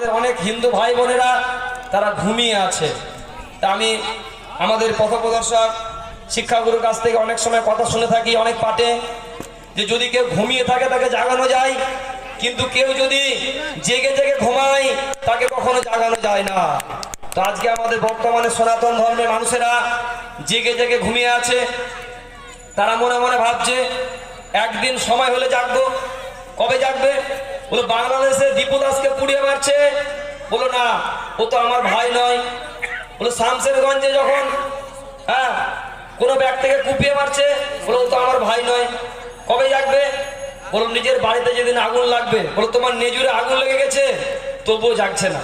আমাদের অনেক হিন্দু ভাই বোনেরা, তারা ঘুমিয়ে আছে। তা আমি আমাদের পথপ্রদর্শক, শিক্ষাগুরুর কাছ থেকে অনেক সময় কথা শুনে থাকি, অনেক পাটে যে যদি কেউ ঘুমিয়ে থাকে, তাকে জাগানো যায়। কিন্তু কেউ যদি জেগে জেগে ঘুমায়, তাকে কখনো জাগানো যায় না। তো আজকে আমাদের বর্তমানে সনাতন ধর্মের মানুষেরা জেগে জেগে ঘুমিয়ে আছে। তারা মনে মনে ভাবছে, একদিন সময় হলে জাগবো। কবে জাগবে? বলো, বাংলাদেশে দীপু দাসকে পুড়িয়ে মারছে। বলো, না, ও তো আমার ভাই নয়। বলো, শামসেরগঞ্জে যখন হ্যাঁ কোনো ব্যাগ থেকে কুপিয়ে মারছে, বলো, ও তো আমার ভাই নয়। কবে জাগবে? বলো, নিজের বাড়িতে যেদিন আগুন লাগবে। বলো, তোমার নেজুরে আগুন লেগে গেছে, তবুও জাগছে না।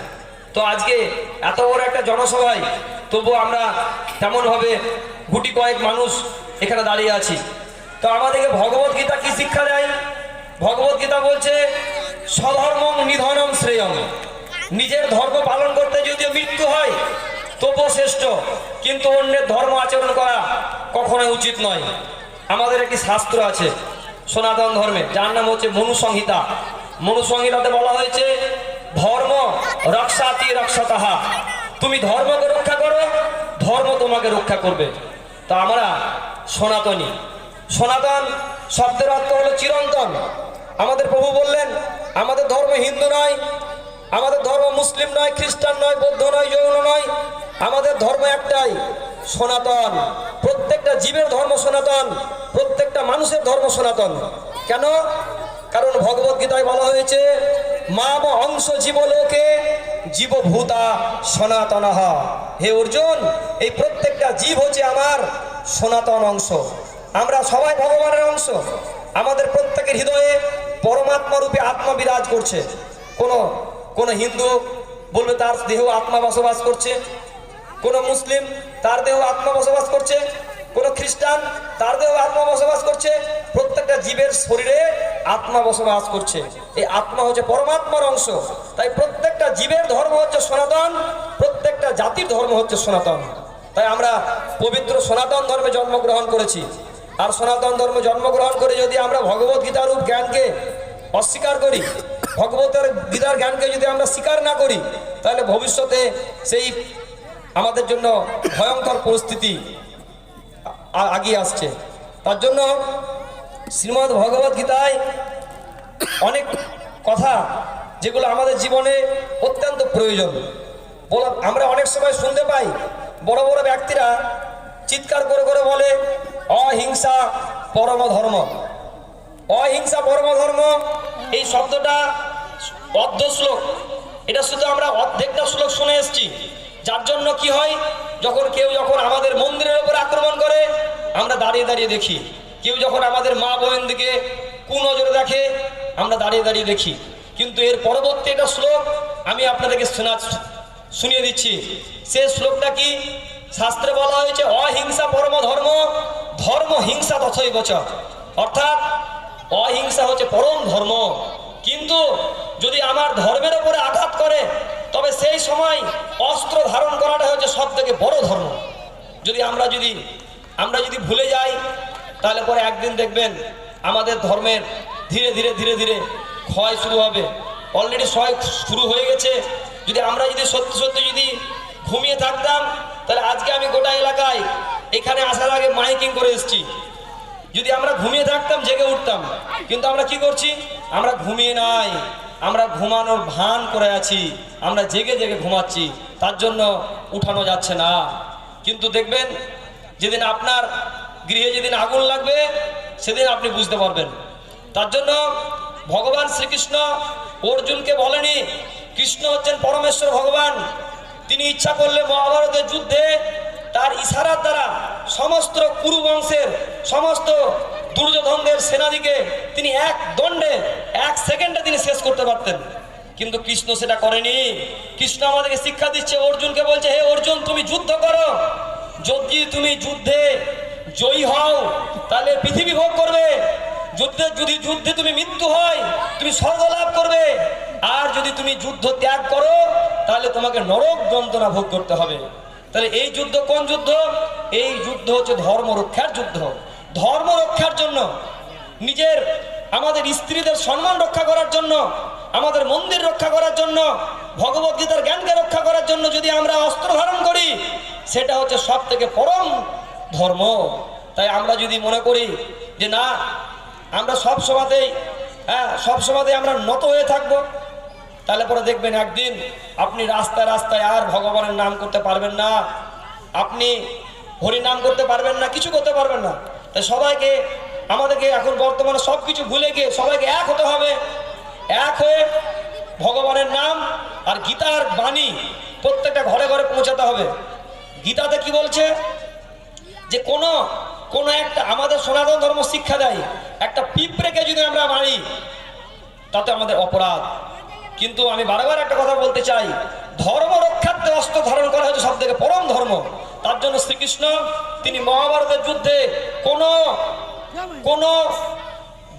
তো আজকে এত বড় একটা জনসভায় তবু আমরা তেমনভাবে গুটি কয়েক মানুষ এখানে দাঁড়িয়ে আছি। তো আমাদেরকে ভগবত গীতা কি শিক্ষা দেয়? ভগবত গীতা বলছে স্বধর্মং নিধনম শ্রেয়ম নিজের ধর্ম পালন করতে যদিও মৃত্যু হয়, তবুও শ্রেষ্ঠ। কিন্তু অন্যের ধর্ম আচরণ করা কখনোই উচিত নয়। আমাদের একটি শাস্ত্র আছে, সনাতন ধর্মে, যার নাম হচ্ছে মনুসংহিতা। মনুসংহিতাতে বলা হয়েছে, ধর্ম রক্ষাতি রক্ষাতাহা। তুমি ধর্মকে রক্ষা করো, ধর্ম তোমাকে রক্ষা করবে। তা আমরা সনাতনী। সনাতন শব্দের অর্থ হলো চিরন্তন। আমাদের প্রভু বললেন আমাদের ধর্ম হিন্দু নয়, আমাদের ধর্ম মুসলিম নয়, খ্রিস্টান নয়, বৌদ্ধ নয় জৈন নয়, আমাদের ধর্ম একটাই, সনাতন। প্রত্যেকটা জীবের ধর্ম সনাতন, প্রত্যেকটা মানুষের ধর্ম সনাতন। কেন? কারণ ভগবত গীতায় বলা হয়েছে, মাম অংশ জীব জীবলোকে জীবভূতা সনাতনহ হে অর্জুন, এই প্রত্যেকটা জীব হচ্ছে আমার সনাতন অংশ। আমরা সবাই ভগবানের অংশ। আমাদের প্রত্যেকের হৃদয়ে পরমাত্মা রূপে আত্মা বিরাজ করছে। কোনো কোনো হিন্দু বলবে তার দেহ আত্মা বসবাস করছে। কোনো মুসলিম তার দেহ আত্মা বসবাস করছে। কোনো খ্রিস্টান তার দেহ আত্মা বসবাস করছে। প্রত্যেকটা জীবের শরীরে আত্মা বসবাস করছে। এই আত্মা হচ্ছে পরমাত্মার অংশ। তাই প্রত্যেকটা জীবের ধর্ম হচ্ছে সনাতন, প্রত্যেকটা জাতির ধর্ম হচ্ছে সনাতন। তাই আমরা পবিত্র সনাতন ধর্মে জন্মগ্রহণ করেছি। আর সনাতন ধর্মে জন্মগ্রহণ করে যদি আমরা ভগবত গীতার রূপ জ্ঞানকে অস্বীকার করি। ভগবতের গীতার জ্ঞানকে যদি আমরা স্বীকার না করি, তাহলে ভবিষ্যতে সেই আমাদের জন্য ভয়ঙ্কর পরিস্থিতি আগিয়ে আসছে। তার জন্য শ্রীমদ্ ভগবত গীতায় অনেক কথা যেগুলো আমাদের জীবনে অত্যন্ত প্রয়োজন। বলা, আমরা অনেক সময় শুনতে পাই, বড় বড় ব্যক্তিরা চিৎকার করে করে বলে, অহিংসা পরম ধর্ম অহিংসা পরম ধর্ম এই শব্দটা অর্ধ শ্লোক। এটা শুধু আমরা অর্ধেকটা শ্লোক শুনে এসেছি। যার জন্য কি হয়, যখন কেউ যখন আমাদের মন্দিরের উপর আক্রমণ করে, আমরা দাঁড়িয়ে দাঁড়িয়ে দেখি। কেউ যখন আমাদের মা বোন দিকে কুনজরে দেখে, আমরা দাঁড়িয়ে দাঁড়িয়ে দেখি। কিন্তু এর পরবর্তী একটা শ্লোক আমি আপনাদেরকে শোনা শুনিয়ে দিচ্ছি। সে শ্লোকটা কি? শাস্ত্রে বলা হয়েছে, অহিংসা পরম ধর্ম ধর্ম হিংসা তথই বচ অর্থাৎ অহিংসা হচ্ছে পরম ধর্ম। কিন্তু যদি আমার ধর্মের উপরে আঘাত করে, তবে সেই সময় অস্ত্র ধারণ করাটা হচ্ছে সব থেকে বড় ধর্ম। যদি আমরা যদি আমরা যদি ভুলে যাই, তাহলে পরে একদিন দেখবেন আমাদের ধর্মের ধীরে ধীরে ধীরে ধীরে ক্ষয় শুরু হবে। অলরেডি ক্ষয় শুরু হয়ে গেছে। যদি আমরা যদি সত্যি সত্যি যদি ঘুমিয়ে থাকতাম, তাহলে আজকে আমি গোটা এলাকায় এখানে আসার আগে মাইকিং করে এসেছি। যদি আমরা ঘুমিয়ে থাকতাম, জেগে উঠতাম। কিন্তু আমরা কি করছি? আমরা ঘুমিয়ে নাই। আমরা ঘুমানোর ভান করে আছি। আমরা জেগে জেগে ঘুমাচ্ছি। তার জন্য উঠানো যাচ্ছে না। কিন্তু দেখবেন, যেদিন আপনার গৃহে যেদিন আগুন লাগবে, সেদিন আপনি বুঝতে পারবেন। তার জন্য ভগবান শ্রীকৃষ্ণ অর্জুনকে বলেনি, কৃষ্ণ হচ্ছেন পরমেশ্বর ভগবান। তিনি ইচ্ছা করলে মহাভারতের যুদ্ধে তার ইশারার দ্বারা সমস্ত কুরু বংশের সমস্ত দুর্যোধনদের সেনাদিকে তিনি এক দণ্ডে, এক সেকেন্ডে তিনি শেষ করতে পারতেন। কিন্তু কৃষ্ণ সেটা করেনি। কৃষ্ণ আমাদেরকে শিক্ষা দিচ্ছে, অর্জুনকে বলছে, হে অর্জুন, তুমি যুদ্ধ করো। যদি তুমি যুদ্ধে জয়ী হও, তাহলে পৃথিবী ভোগ করবে। যুদ্ধে, যদি যুদ্ধে তুমি মৃত্যু হয়, তুমি স্বর্গ লাভ করবে। আর যদি তুমি যুদ্ধ ত্যাগ করো, তাহলে তোমাকে নরক যন্ত্রণা ভোগ করতে হবে। তাহলে এই যুদ্ধ কোন যুদ্ধ? এই যুদ্ধ হচ্ছে ধর্ম রক্ষার যুদ্ধ। ধর্ম রক্ষার জন্য নিজের, আমাদের স্ত্রীদের সম্মান রক্ষা করার জন্য, আমাদের মন্দির রক্ষা করার জন্য ভগবদ্গীতার জ্ঞানকে রক্ষা করার জন্য যদি আমরা অস্ত্র ধারণ করি, সেটা হচ্ছে সব থেকে পরম ধর্ম। তাই আমরা যদি মনে করি যে না, আমরা সব সময়তেই হ্যাঁ সব সময়তেই আমরা নত হয়ে থাকব তাহলে পরে দেখবেন একদিন আপনি রাস্তায় রাস্তায় আর ভগবানের নাম করতে পারবেন না। আপনি হরি নাম করতে পারবেন না, কিছু করতে পারবেন না। তাই সবাইকে, আমাদেরকে এখন বর্তমানে সব কিছু ভুলে গিয়ে সবাইকে এক হতে হবে। এক হয়ে ভগবানের নাম আর গীতার বাণী প্রত্যেকটা ঘরে ঘরে পৌঁছাতে হবে। গীতাতে কি বলছে? যে কোনো কোনো একটা আমাদের সনাতন ধর্ম শিক্ষা দেয়। একটা পিঁপড়েকে যদি আমরা মারি, তাতে আমাদের অপরাধ। কিন্তু আমি বারবার একটা কথা বলতে চাই। ধর্ম রক্ষার্থে অস্ত্র ধারণ করা হচ্ছে সব থেকে পরম ধর্ম। তার জন্য শ্রীকৃষ্ণ, তিনি মহাভারতের যুদ্ধে কোনো কোনো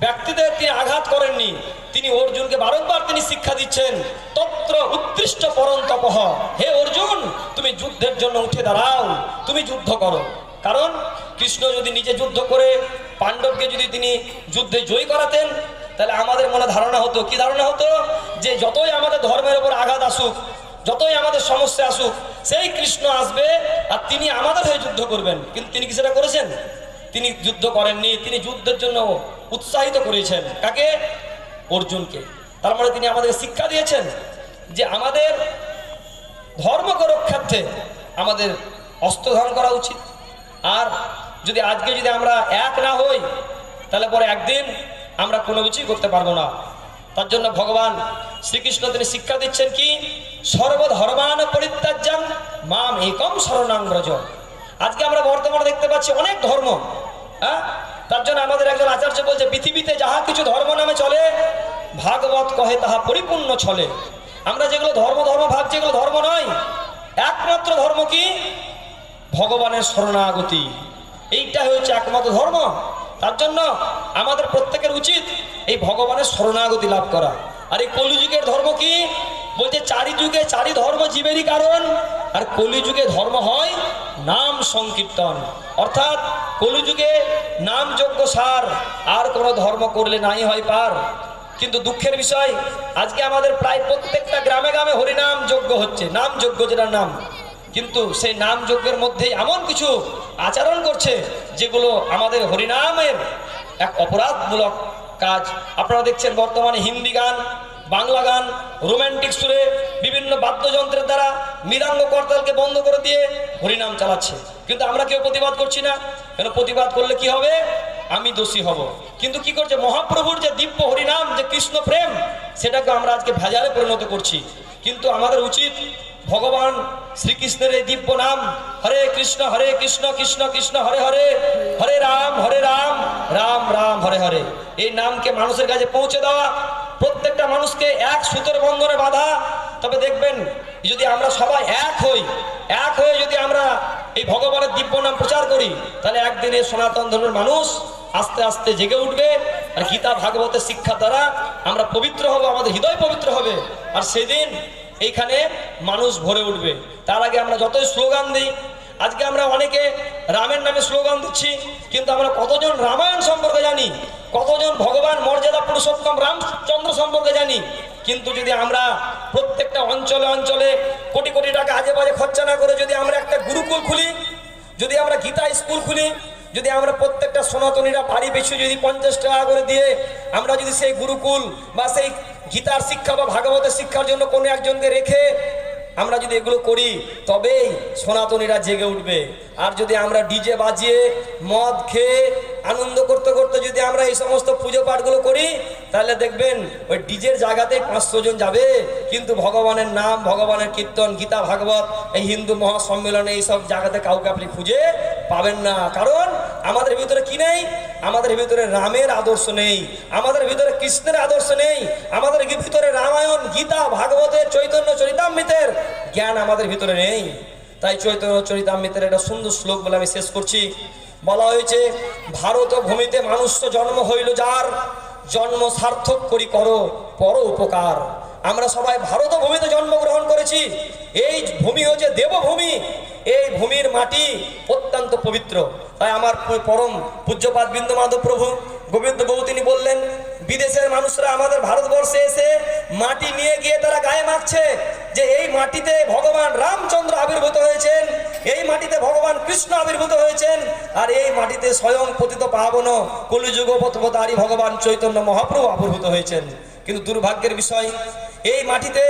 ব্যক্তিদের তিনি আঘাত করেননি। তিনি অর্জুনকে বারংবার তিনি শিক্ষা দিচ্ছেন, তত্র উৎকৃষ্ট পরন্তপহ। হে অর্জুন, তুমি যুদ্ধের জন্য উঠে দাঁড়াও, তুমি যুদ্ধ করো। কারণ কৃষ্ণ যদি নিজে যুদ্ধ করে, পাণ্ডবকে যদি তিনি যুদ্ধে জয়ী করাতেন তাহলে আমাদের মনে ধারণা হতো, কি ধারণা হতো? যে যতই আমাদের ধর্মের উপর আঘাত আসুক, যতই আমাদের সমস্যা আসুক, সেই কৃষ্ণ আসবে আর তিনি আমাদের হয়ে যুদ্ধ করবেন। কিন্তু তিনি কি সেটা করেছেন? তিনি যুদ্ধ করেননি, তিনি যুদ্ধের জন্য উৎসাহিত করেছেন। কাকে? অর্জুনকে। তার মানে তিনি আমাদের শিক্ষা দিয়েছেন যে আমাদের ধর্মকে রক্ষার্থে আমাদের অস্ত্র ধারণ করা উচিত। আর যদি আজকে যদি আমরা এক না হই, তাহলে পরে একদিন আমরা কোনো কিছুই করতে পারব না। তার জন্য ভগবান শ্রীকৃষ্ণ তিনি শিক্ষা দিচ্ছেন কি? সর্বধর্মান পরিত্যাজ্যাং মাম একম শরণাং ব্রজ। আজকে আমরা বর্তমানে দেখতে পাচ্ছি অনেক ধর্ম হ্যাঁ? তার জন্য আমাদের একজন আচার্য বলছে, পৃথিবীতে যাহা কিছু ধর্ম নামে চলে, ভাগবত কহে তাহা পরিপূর্ণ চলে আমরা যেগুলো ধর্ম ধর্ম ভাবছি এগুলো ধর্ম নয়, একমাত্র ধর্ম কি? ভগবানের শরণাগতি। এইটাই হচ্ছে একমাত্র ধর্ম। তার জন্য আমাদের প্রত্যেকের উচিত এই ভগবানের শরণাগতি লাভ করা। আর এই কলিযুগের ধর্ম কি? বলছে চারি যুগে চারি ধর্ম জীবেরই কারণ, আর কলিযুগে ধর্ম হয় নাম সংকীর্তন। অর্থাৎ কলিযুগে নাম যোগ্য সার, আর কোনো ধর্ম করলে নাই হয় পার। কিন্তু দুঃখের বিষয়, আজকে আমাদের প্রায় প্রত্যেকটা গ্রামে গ্রামে হরিনাম যজ্ঞ হচ্ছে, নাম যজ্ঞ যেটার নাম। কিন্তু সেই নাম যজ্ঞের মধ্যে এমন কিছু আচরণ করছে যেগুলো আমাদের হরিনামের এক অপরাধমূলক কাজ। আপনারা দেখছেন বর্তমানে হিন্দি গান, বাংলা গান রোম্যান্টিক সুরে বিভিন্ন বাদ্যযন্ত্রের দ্বারা মৃদাঙ্গ করতালকে বন্ধ করে দিয়ে হরিনাম চালাচ্ছে। কিন্তু আমরা কেউ প্রতিবাদ করছি না। কেন প্রতিবাদ করলে কি হবে? আমি দোষী হব। কিন্তু কি করছে? মহাপ্রভুর যে দিব্য হরিনাম, যে কৃষ্ণ প্রেম, সেটাকে আমরা আজকে ভেজালে পরিণত করছি। কিন্তু আমাদের উচিত ভগবান শ্রীকৃষ্ণের এই দিব্য নাম, হরে কৃষ্ণ হরে কৃষ্ণ কৃষ্ণ কৃষ্ণ, হরে হরে হরে রাম হরে রাম রাম রাম, হরে হরে। এই নামকে মানুষের কাছে পৌঁছে দেওয়া, প্রত্যেকটা মানুষকে এক সুতোর বন্ধনে বাঁধা। তবে দেখবেন, যদি আমরা সবাই এক হই, এক হয়ে যদি আমরা এই ভগবানের দিব্য নাম প্রচার করি, তাহলে একদিন এই সনাতন ধর্মের মানুষ আস্তে আস্তে জেগে উঠবে, আর গীতা ভাগবতের শিক্ষা দ্বারা আমরা পবিত্র হব, আমাদের হৃদয় পবিত্র হবে। আর সেদিন এইখানে মানুষ ভরে উঠবে। তার আগে আমরা যতই স্লোগান দিই, আজকে আমরা অনেকে রামের নামে স্লোগান দিচ্ছি, কিন্তু আমরা কতজন রামায়ণ সম্পর্কে জানি, কতজন ভগবান মর্যাদা পুরুষোত্তম রামচন্দ্র সম্পর্কে জানি, কিন্তু যদি আমরা প্রত্যেকটা অঞ্চলে অঞ্চলে কোটি কোটি টাকা আজে বাজে খরচা না করে যদি আমরা একটা গুরুকুল খুলি, যদি আমরা গীতা স্কুল খুলি, যদি আমরা প্রত্যেকটা সনাতনীরা বাড়ি পিছু যদি পঞ্চাশ টাকা করে দিয়ে আমরা যদি সেই গুরুকুল বা সেই গীতার শিক্ষা বা ভাগবতের শিক্ষার জন্য কোনো একজনকে রেখে আমরা যদি এগুলো করি, তবেই সনাতনীরা জেগে উঠবে। আর যদি আমরা ডিজে বাজিয়ে মদ খেয়ে আনন্দ করতে করতে যদি আমরা এই সমস্ত পুজো পাঠগুলো করি, তাহলে দেখবেন ওই ডিজের জায়গাতেই পাঁচশো জন যাবে। কিন্তু ভগবানের নাম, ভগবানের কীর্তন, গীতা, ভাগবত, এই হিন্দু মহাসম্মেলনে এইসব জায়গাতে কাউকে আপনি খুঁজে পাবেন না। কারণ আমাদের ভিতরে কি নেই? আমাদের ভিতরে রামের আদর্শ নেই, আমাদের ভিতরে কৃষ্ণের আদর্শ নেই, আমাদের ভিতরে রামায়ণ, গীতা, ভাগবতের, চৈতন্য, চরিতামৃতের জ্ঞান আমাদের ভিতরে নেই। তাই চৈতন্য, চরিতামৃতের একটা সুন্দর শ্লোক বলে আমি শেষ করছি। বলা হয়েছে ভারত ভূমিতে মানুষ জন্ম হইল যার, জন্ম সার্থক করি করো, পর উপকার। আমরা সবাই ভারত ভূমিতে জন্মগ্রহণ করেছি। এই ভূমি হচ্ছে দেবভূমি। এই ভূমির মাটি অত্যন্ত পবিত্র। তাই আমার পরম পূজ্যপাত বিন্দু মাধব প্রভু গোবিন্দ বাবু তিনি বললেন, বিদেশের মানুষরা আমাদের ভারতবর্ষে এসে মাটি নিয়ে গিয়ে তারা গায়ে মাখছে মাটিতে ভগবান রামচন্দ্র আবির্ভূত হয়েছেন, এই মাটিতে ভগবান কৃষ্ণ আবির্ভূত হয়েছেন, আর এই মাটিতে স্বয়ং পতিত পাবন কলিযুগ পথপতারি ভগবান চৈতন্য মহাপ্রভু আবির্ভূত হয়েছেন। কিন্তু দুর্ভাগ্যের বিষয়, এই মাটিতে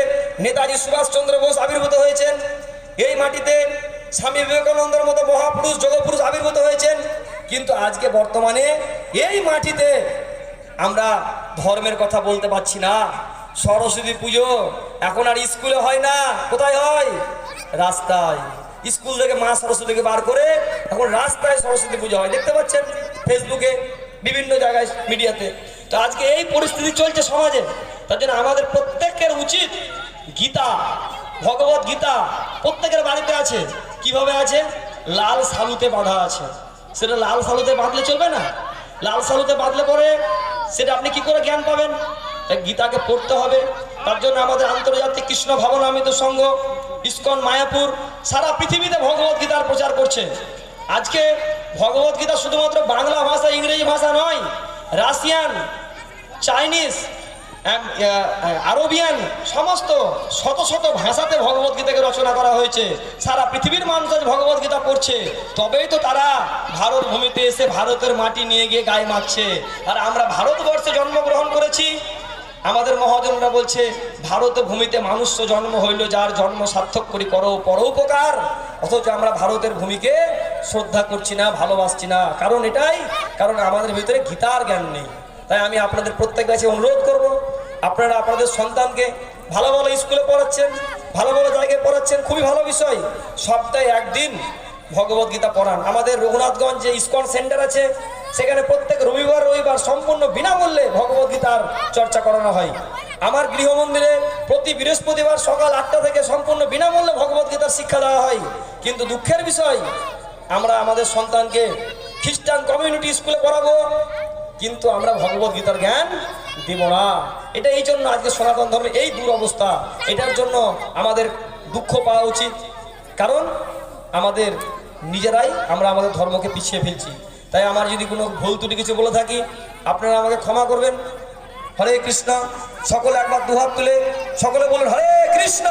নেতাজি সুভাষচন্দ্র বোস আবির্ভূত হয়েছেন, এই মাটিতে স্বামী বিবেকানন্দের মতো মহাপুরুষ যোগপুরুষ আবির্ভূত হয়েছেন, কিন্তু আজকে বর্তমানে এই মাটিতে আমরা ধর্মের কথা বলতে পারছি না। সরস্বতী পুজো। এখন আর স্কুলে হয় না। কোথায় হয়? রাস্তায়। স্কুল থেকে মা সরস্বতীকে বার করে এখন রাস্তায় সরস্বতী পুজো হয়। দেখতে পাচ্ছেন ফেসবুকে বিভিন্ন জায়গায় মিডিয়াতে। তো আজকে এই পরিস্থিতি চলছে সমাজে। তার জন্য আমাদের প্রত্যেকের উচিত গীতা, ভগবত গীতা প্রত্যেকের বাড়িতে আছে। কীভাবে আছে? লাল সালুতে বাঁধা আছে। সেটা লাল সালুতে বাঁধলে চলবে না? লাল সালুতে বাঁধলে পরে সেটা আপনি কি করে জ্ঞান পাবেন? গীতাকে পড়তে হবে। তার জন্য আমাদের আন্তর্জাতিক কৃষ্ণ ভাবনামিত সংঘ, ইস্কন, মায়াপুর, সারা পৃথিবীতে ভগবত গীতার প্রচার করছে। আজকে ভগবত গীতা শুধুমাত্র বাংলা ভাষা, ইংরেজি ভাষা নয়, রাশিয়ান, চাইনিজ আরবিয়ান, সমস্ত শত শত ভাষাতে ভগবত গীতাকে রচনা করা হয়েছে। সারা পৃথিবীর মানুষ আজ ভগবত গীতা পড়ছে। তবেই তো তারা ভারত ভূমিতে এসে ভারতের মাটি নিয়ে গিয়ে গায়ে মাখছে। আর আমরা ভারতবর্ষে জন্মগ্রহণ করেছি। আমাদের মহাজনরা বলছে ভারত ভূমিতে মানুষ জন্ম হইল, যার জন্ম সার্থক করি করো পরোপকার অথচ আমরা ভারতের ভূমিকে শ্রদ্ধা করছি না, ভালোবাসছি না। কারণ এটাই, কারণ আমাদের ভিতরে গীতার জ্ঞান নেই। তাই আমি আপনাদের প্রত্যেক কাছে অনুরোধ করব, আপনারা আপনাদের সন্তানকে ভালো ভালো স্কুলে পড়াচ্ছেন, ভালো ভালো জায়গায় পড়াচ্ছেন, খুবই ভালো বিষয়। সপ্তাহে একদিন ভগবত গীতা পড়ান। আমাদের রঘুনাথগঞ্জ যে ইস্কন সেন্টার আছে, সেখানে প্রত্যেক রবিবার রবিবার সম্পূর্ণ বিনামূল্যে ভগবত গীতার চর্চা করানো হয়। আমার গৃহ মন্দিরে প্রতি বৃহস্পতিবার সকাল আটটা থেকে সম্পূর্ণ বিনামূল্যে ভগবত গীতার শিক্ষা দেওয়া হয়। কিন্তু দুঃখের বিষয়, আমরা আমাদের সন্তানকে খ্রিস্টান কমিউনিটি স্কুলে পড়াবো, কিন্তু আমরা ভগবত গীতার জ্ঞান দিব না। এটা এই জন্য আজকে সনাতন ধর্মের এই দুরবস্থা। এটার জন্য আমাদের দুঃখ পাওয়া উচিত। কারণ আমাদের নিজেরাই আমরা আমাদের ধর্মকে পিছিয়ে ফেলছি। তাই আমার যদি কোনো ভুল ত্রুটি কিছু বলে থাকি, আপনারা আমাকে ক্ষমা করবেন। হরে কৃষ্ণ। সকলে একবার দুহাত তুলে সকলে বলুন, হরে কৃষ্ণ!